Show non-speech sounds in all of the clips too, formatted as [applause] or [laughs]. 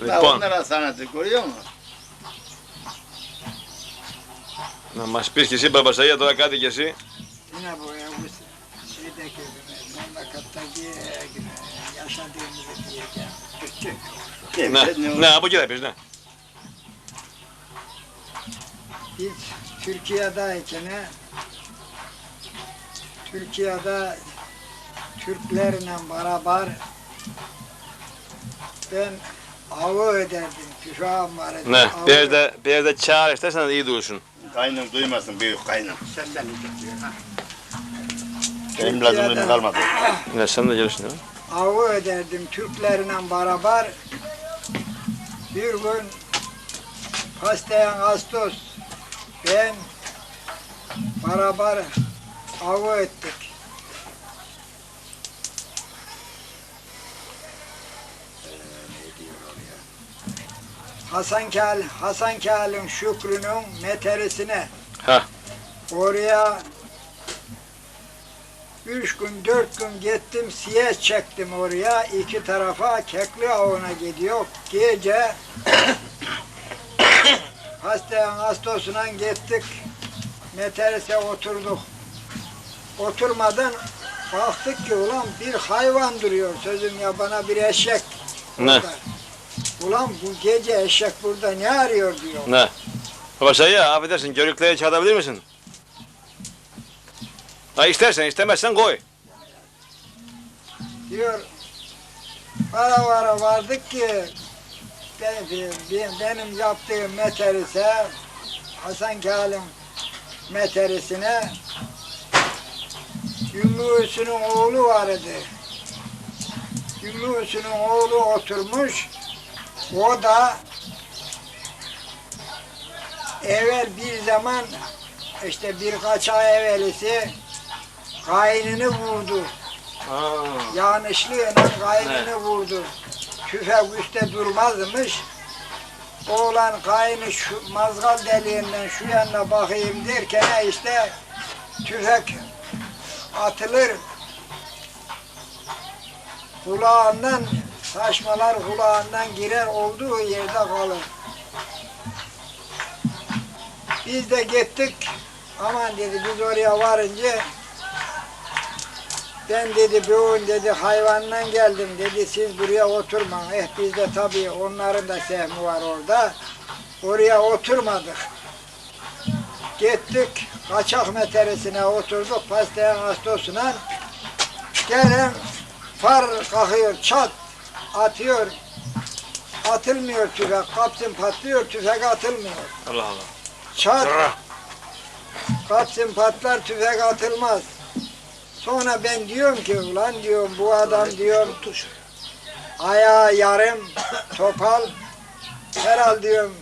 Λοιπόν, Λαότερα θάνατοι, να μας πεις και εσύ Παπασταγία τώρα κάτι και εσύ. Τι να πω, εγώ σύντα και μόνο καταγγεία έγινε. Για σαν την. Και Να, παίρνει ο- ναι, από εκεί θα πεις, ναι. Hiç Türkiye'deyken he, Türkiye'de Türklerle beraber ben Avı öderdim, kuşağım var Ne? Ne? Bir yerde, bir yerde çağır istersen iyi duysun. Kaynım duymasın büyük kaynım. Senden gidiyor ha. Benim lazımlığım kalmadı. Ya sen de gelirsin değil mi? Avı öderdim Türklerle beraber. Bir gün Kastayan Ağustos ben beraber avı ettik. Hasan Kel, Hasan Kel'in Şükrü'nün meterisine Ha. oraya Üç gün, dört gün gittim, siyah çektim oraya. iki tarafa kekli avına gidiyor. Gece [coughs] hastayan hastosuna gittik. Meterise oturduk. Oturmadan baktık ki ulan bir hayvan duruyor. Sözüm ya bana bir eşek. Ne? orada. Ulan bu gece eşek burada ne arıyor diyor. Ne? Babasaya affedersin, görükleri çağırabilir misin? Ha istersen, istemezsen koy. diyor. Vara vara vardık ki ben, ben- benim yaptığım meterise Hasan Kalim meterisine Güllüsü'nün oğlu vardı. Güllüsü'nün oğlu oturmuş. O da evvel bir zaman işte birkaç ay evvelisi kaynını vurdu. Yanlışlığıyla kaynını vurdu. Tüfek üstte durmazmış. Oğlan kaynı şu mazgal deliğinden şu yanına bakayım derken işte tüfek atılır. Kulağından saçmalar kulağından girer olduğu yerde kalır. Biz de gittik. Aman dedi biz oraya varınca ben dedi bugün dedi hayvandan geldim dedi siz buraya oturmayın. Eh biz de tabii onların da sehmi var orada. Oraya oturmadık. Gittik kaçak meteresine oturduk pastayan hastosuna. Gelen far kalkıyor çat atıyor. Atılmıyor tüfek. Kapsın patlıyor tüfek atılmıyor. Allah Allah. Çat Zırra. Kapsın patlar tüfek atılmaz. Sonra ben diyorum ki ulan diyorum bu adam diyorum ayağı yarım topal herhal diyorum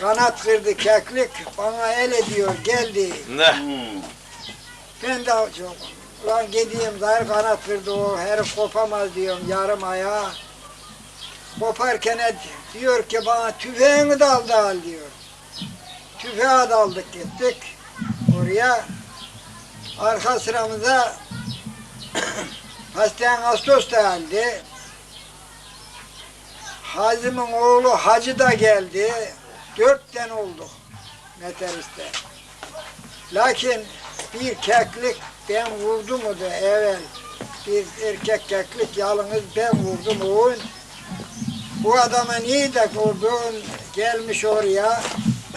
kanat kırdı keklik bana el ediyor geldi. Ne? Hmm. Ben de çok ulan gideyim zahir kanat kırdı o herif kopamaz diyorum yarım ayağı. Koparken et- diyor ki bana tüfeğini de al diyor. Tüfeğe de aldık gittik oraya. Arka sıramıza [clears throat] Hastayan Ağustos da geldi. Hazım'ın oğlu Hacı da geldi. Dört tane olduk meteriste. Lakin bir keklik ben vurdum da evvel. Bir erkek keklik yalnız ben vurdum o gün. Bu adama niye de bugün gelmiş oraya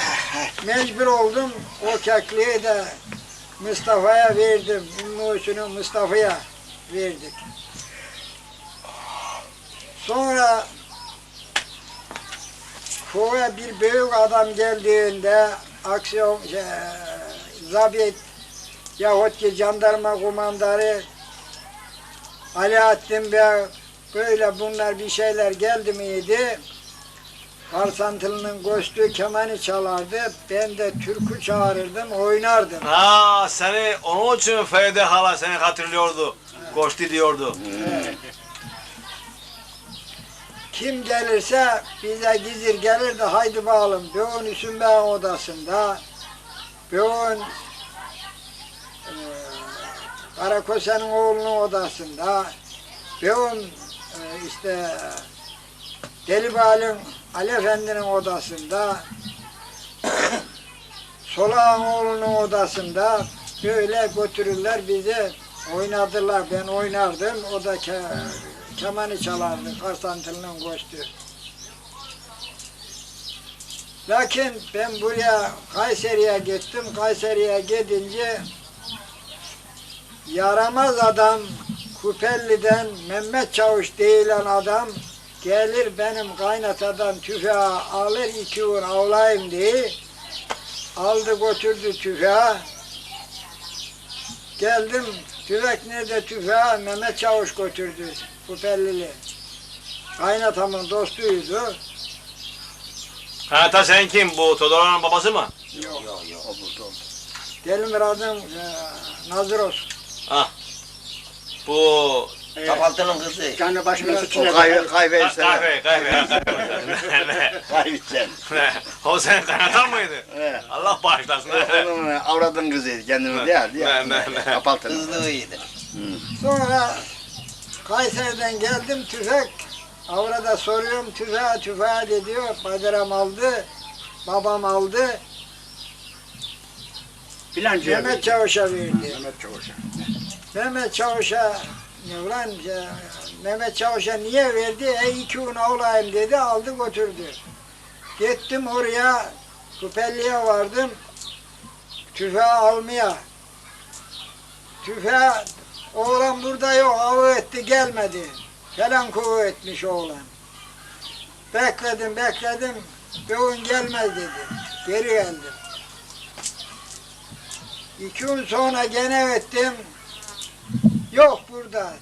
[laughs] mecbur oldum o kekliği de Mustafa'ya verdim. Ümmüsünü Mustafa'ya verdik. Sonra Koya bir büyük adam geldiğinde aksiyon şey, zabit yahut ki jandarma kumandarı Alaaddin Bey böyle bunlar bir şeyler geldi miydi? Karsantılı'nın göçtüğü kemanı çalardı. Ben de türkü çağırırdım, oynardım. Ha seni onun için Feride hala seni hatırlıyordu. Koştu diyordu. Kim gelirse bize gizir gelir de haydi bakalım. Bugün Hüsnü Bey'in odasında, bugün e, Karakose'nin oğlunun odasında, bugün e, işte Delibal'in Ali Efendi'nin odasında [coughs] Solağan oğlunun odasında böyle götürürler bizi oynadılar. Ben oynardım. O da ke kemanı çalardı. Karsantilinin koştu. Lakin ben buraya Kayseri'ye gittim. Kayseri'ye gidince yaramaz adam Kupelli'den Mehmet Çavuş değilen adam gelir benim kaynatadan tüfeği alır iki vur avlayayım diye aldı götürdü tüfeği geldim tüfek nerede tüfeği Mehmet Çavuş götürdü Kupellili kaynatamın dostuydu Ha ta sen kim bu Todora'nın babası mı? yok Yok yok. O burada oldu. Delimrad'ın e, Naziros Bu Kapaltının kızı. Kendi başına O suçuna kahve, kahve Ha, [laughs] içsen. kahve kahve kahve. Ne, Kahve o senin kaynatan mıydı? He. Allah bağışlasın. Onun avradın kızıydı kendini değil. Ne, ne, ne. Kapaltın. Kızlığı iyiydi. Sonra Kayseri'den geldim tüfek. Avrada soruyorum tüfeği tüfeği diyor. Baderam aldı. Babam aldı. Filancıya Mehmet verdi. Çavuş'a verdi. Mehmet Çavuş'a. Mehmet Çavuş'a ulan Mehmet Çavuş'a niye verdi? E iki un avlayayım dedi aldı götürdü. Gittim oraya Kupelli'ye vardım. Tüfeği almaya. Tüfeği oğlan burada yok avı etti gelmedi. Falan kuvu etmiş oğlan. Bekledim bekledim. Bir gün gelmez dedi. Geri geldim. İki gün sonra gene ettim. Yok burada.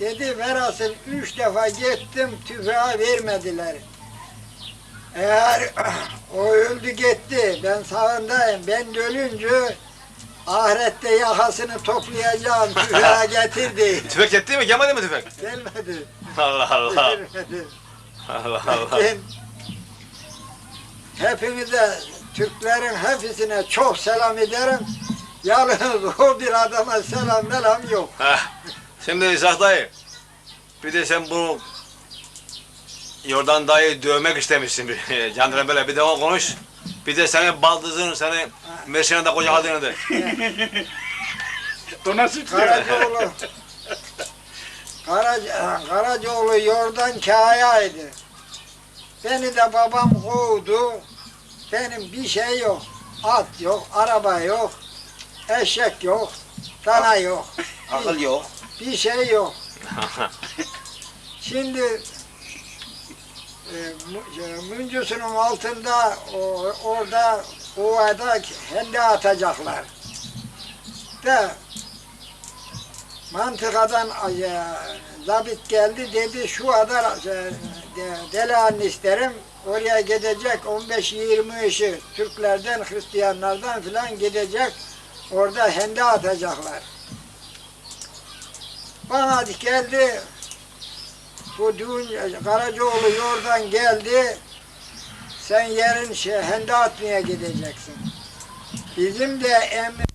Dedi verasın üç defa gittim tüfeği vermediler. Eğer [clears throat] o öldü gitti ben sağındayım ben de ölünce ahirette yakasını toplayacağım tüfeği [laughs] getirdi. Tüfek etti mi? Gelmedi mi tüfek? Gelmedi. Allah Allah. Vermedi. Allah Allah. Ben hepinize Türklerin hepsine çok selam ederim. Yalnız o bir adama selam melam yok. Heh. Şimdi İshak dayı. Bir de sen bunu Yordan dayı dövmek istemişsin. bir- [laughs] Candıran böyle bir de o konuş. Bir de senin baldızın, senin Mersin'e de koca aldığını de. [laughs] Dona süt Karacaoğlu Karaca, Karacaoğlu yordan kayaydı. Beni de babam kovdu. Benim bir şey yok. At yok, araba yok, eşek yok, dana yok. Akıl yok. Bir şey yok. [laughs] Şimdi e, Mü- e, Müncusunun altında o, orada ovada hende atacaklar. De mantikadan e, zabit geldi dedi şu kadar e, de, delan. Oraya gidecek 15-20 kişi Türklerden, Hristiyanlardan filan gidecek. Orada hende atacaklar. Bana geldi. Bu düğün Karacaoğlu yordan geldi. Sen yarın şey, hende atmaya gideceksin. Bizim de em,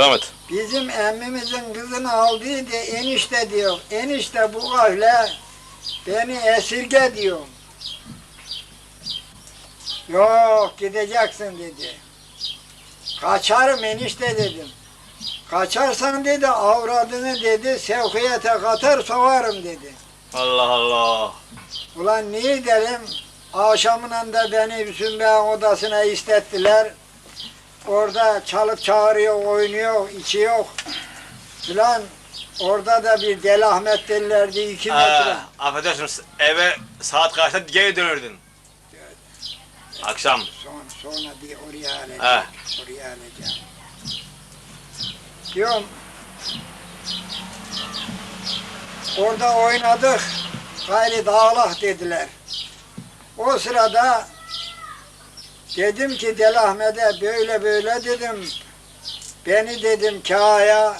Devam et. bizim emmimizin kızını aldıydı enişte diyor. Enişte bu ahle beni esirge diyor. Yok gideceksin dedi. Kaçarım enişte dedim. Kaçarsan dedi avradını dedi sevkiyete katar soğarım dedi. Allah Allah. Ulan niye dedim? Akşamından da beni Hüsnü Bey'in odasına istettiler. Orada çalıp çağırıyor, oynuyor, içiyor. Filan orada da bir Deli Ahmet derlerdi iki metre. Aa, affedersiniz eve saat kaçta geri dönürdün? Akşam. Sonra, sonra bir oraya alacağım. Ha. Oraya alacağım. Diyorum. Orada oynadık. Gayri dağlak dediler. O sırada dedim ki Deli Ahmet'e böyle böyle dedim. Beni dedim kaya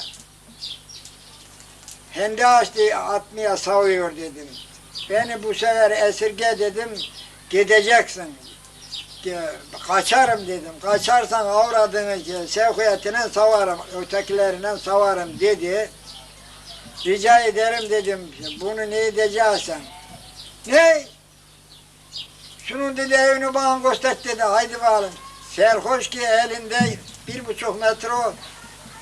hendi açtı atmaya savuyor dedim. Beni bu sefer esirge dedim gideceksin. Kaçarım dedim. Kaçarsan avradını ki sevkiyetine savarım, ötekilerine savarım dedi. Rica ederim dedim. Bunu ne edeceksin? Ne? Şunun dedi evini bana göster dedi. Haydi bakalım. Serhoş ki elinde bir buçuk metre o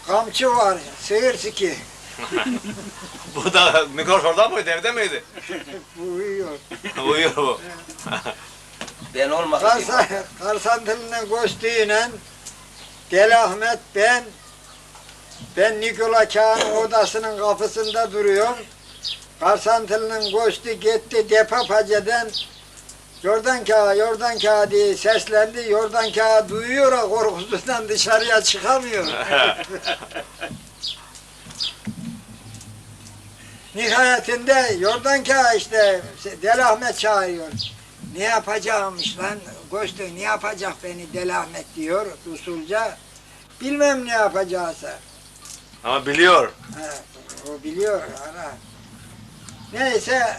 kamçı var. Sığır siki. [laughs] Bu da mikrof orada mıydı, evde miydi? Bu uyuyor. Uyuyor bu. [laughs] Ben olmasaydım. Karsan, Karsantılı'nın göstüğüyle Deli Ahmet ben ben Nikola Kağan'ın odasının kapısında duruyorum. Karsantılı'nın göstü gitti Depapaca'dan Yordan Kağa, Yordan Kağa diye seslendi. Yordan Kağa duyuyor korkusundan dışarıya çıkamıyor. [laughs] Nihayetinde Yordan Kağa işte Deli Ahmet çağırıyor. Ne yapacağımış lan? Göstü ne yapacak beni Deli Ahmet diyor usulca. Bilmem ne yapacağısa. Ama biliyor. Ha, o biliyor. Ana. Neyse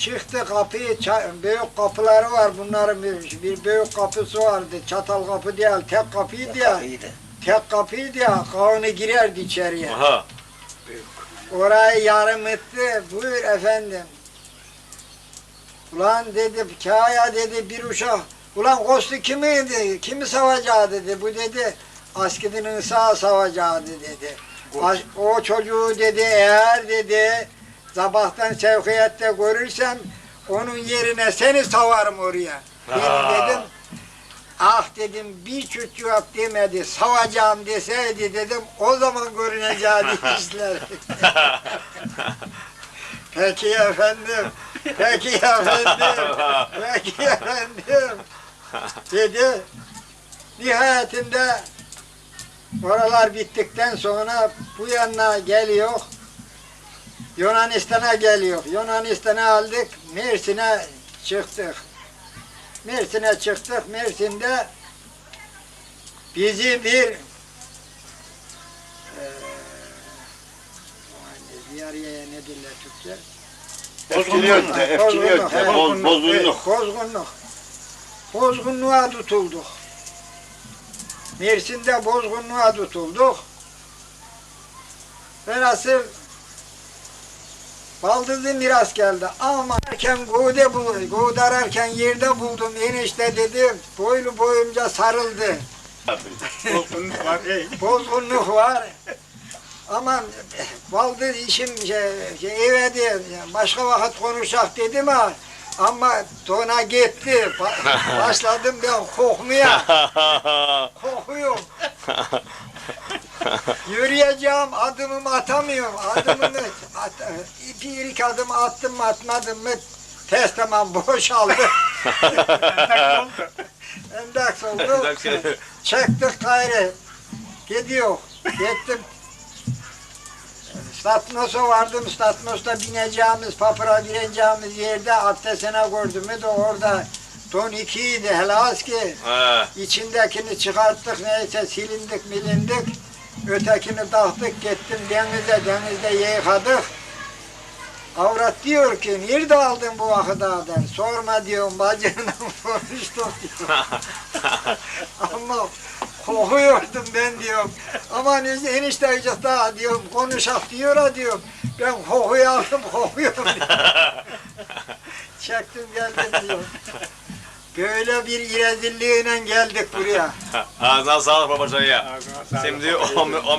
çıktı kapıyı, büyük kapıları var bunların bir, bir büyük kapısı vardı. Çatal kapı değil, tek kapıydı ya. Kapıydı. Tek kapıydı ya, kavunu girerdi içeriye. Aha. Orayı yarım etti. Buyur efendim. Ulan dedi kaya dedi bir uşak. Ulan kostu kimiydi? Kimi savacağı dedi. Bu dedi askidinin sağ savacağı dedi. As- O çocuğu dedi eğer dedi sabahtan sevkiyette görürsem onun yerine seni savarım oraya. Aa. dedim ah dedim bir cevap demedi savacağım deseydi dedim o zaman görüneceği [laughs] işler. Peki efendim. Peki efendim. Peki efendim. Dedi. Nihayetinde oralar bittikten sonra bu yanına geliyor. Yunanistan'a geliyor. Yunanistan'a aldık. Mersin'e çıktık. Mersin'e çıktık. Mersin'de bizi bir bir araya ne diller Türkçe? Etkiliyor de, etkiliyor de. Boz, bozgunluk. Bozgunluk. Bozgunluğa tutulduk. Mersin'de bozgunluğa tutulduk. Velhasıl baldızı miras geldi. Ama erken gude bul, gude ararken yerde buldum. Enişte dedim. Boylu boyunca sarıldı. Bozgunluk var. Aman baldız işim şey, şey eve de başka vakit konuşak dedim ha. Ama dona gitti. Ba- [laughs] Başladım ben kokmaya. [laughs] Kokuyorum. [laughs] [laughs] Yürüyeceğim adımımı atamıyorum. Adımımı at, bir iki adım attım mı atmadım mı test tamam boşaldı. [laughs] Endeks oldu. Çektik gayrı. Gidiyor. Gittim. Statnos'a vardım. Statnos'ta bineceğimiz, papıra bineceğimiz yerde abdestine gördüm. de orada ton ikiydi helas ki. Ha. İçindekini çıkarttık neyse silindik milindik. Ötekini taktık gittim denize denizde yıkadık. Avrat diyor ki nerede aldın bu vakit der. Sorma diyorum bacımla [laughs] konuştuk diyor. [laughs] Ama kokuyordum ben diyorum. Aman enişte daha diyorum konuşak diyor ha diyorum. Ben kokuyu aldım kokuyorum diyor. [laughs] Çektim geldim diyor. Böyle bir irezilliğine geldik buraya. [laughs] Ağzına sağlık babacan ya. Şimdi o, o, o